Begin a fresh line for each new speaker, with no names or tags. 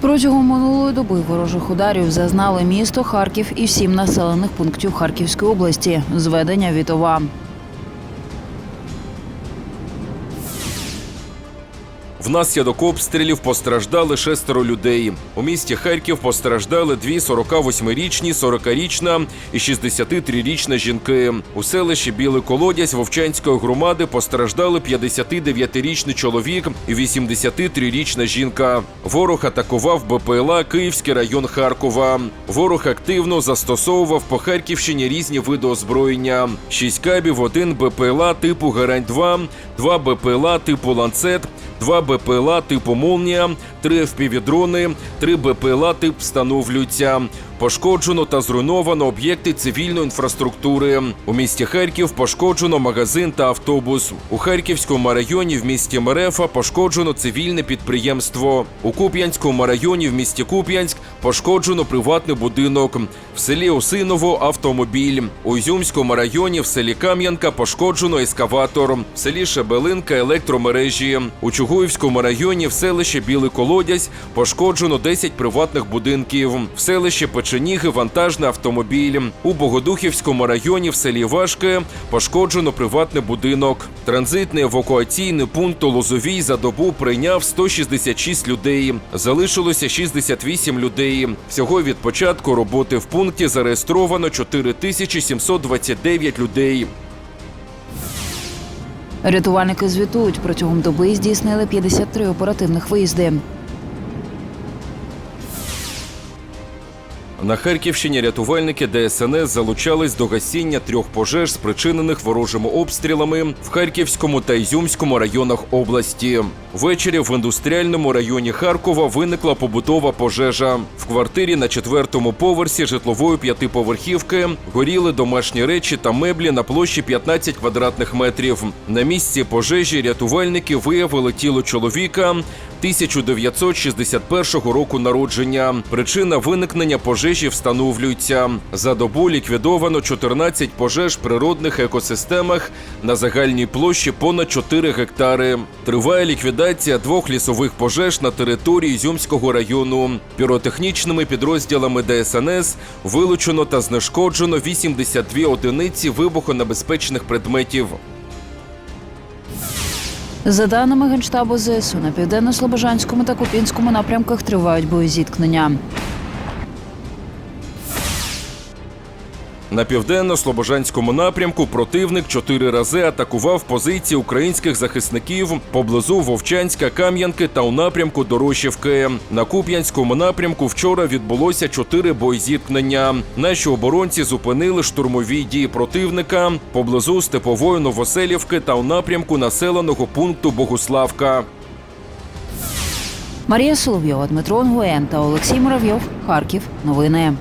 Протягом минулої доби ворожих ударів зазнали місто Харків і сім населених пунктів Харківської області. Зведення Вітова.
Внаслідок обстрілів постраждали шестеро людей. У місті Харків постраждали дві 48-річні, 40-річна і 63-річна жінки. У селищі Білий Колодязь Вовчанської громади постраждали 59-річний чоловік і 83-річна жінка. Ворог атакував БПЛА Київський район Харкова. Ворог активно застосовував по Харківщині різні види озброєння: 6 кабів, один БПЛА типу Герань-2, 2 БПЛА типу Ланцет, Два БПЛА типу Молнія, три FPV-дрони, три БПЛА тип встановлюються. Пошкоджено та зруйновано об'єкти цивільної інфраструктури. У місті Харків пошкоджено магазин та автобус. У Харківському районі в місті Мерефа пошкоджено цивільне підприємство. У Куп'янському районі в місті Куп'янськ пошкоджено приватний будинок. В селі Осиново автомобіль. У Ізюмському районі в селі Кам'янка пошкоджено ескаватор. В селі Шебелинка електромережі. У Чугуївському районі в селищі Білий Колодязь пошкоджено 10 приватних будинків. В селищі Печеніги вантажний автомобіль. У Богодухівському районі в селі Важке пошкоджено приватний будинок. Транзитний евакуаційний пункт у Лозовій за добу прийняв 166 людей. Залишилося 68 людей. Всього від початку роботи в пункті зареєстровано 4729 людей.
Рятувальники звітують, протягом доби здійснили 53 оперативних виїзди.
На Харківщині рятувальники ДСНС залучались до гасіння трьох пожеж, спричинених ворожими обстрілами в Харківському та Ізюмському районах області. Ввечері в індустріальному районі Харкова виникла побутова пожежа. В квартирі на четвертому поверсі житлової п'ятиповерхівки горіли домашні речі та меблі на площі 15 квадратних метрів. На місці пожежі рятувальники виявили тіло чоловіка 1961 року народження. Причина виникнення пожежі встановлюється. За добу ліквідовано 14 пожеж в природних екосистемах на загальній площі понад 4 гектари. Триває ліквідація двох лісових пожеж на території Зюмського району. Піротехнічними підрозділами ДСНС вилучено та знешкоджено 82 одиниці вибухонебезпечних предметів.
За даними Генштабу ЗСУ, на південно-слобожанському та Купінському напрямках тривають боєзіткнення.
На південно-слобожанському напрямку противник чотири рази атакував позиції українських захисників поблизу Вовчанська, Кам'янки та у напрямку Дорощівки. На Куп'янському напрямку вчора відбулося чотири боєзіткнення. Наші оборонці зупинили штурмові дії противника поблизу Степової Новоселівки та у напрямку населеного пункту Богуславка.
Марія Соловйова, Дмитро Онгуєн та Олексій Муравйов. Харків. Новини.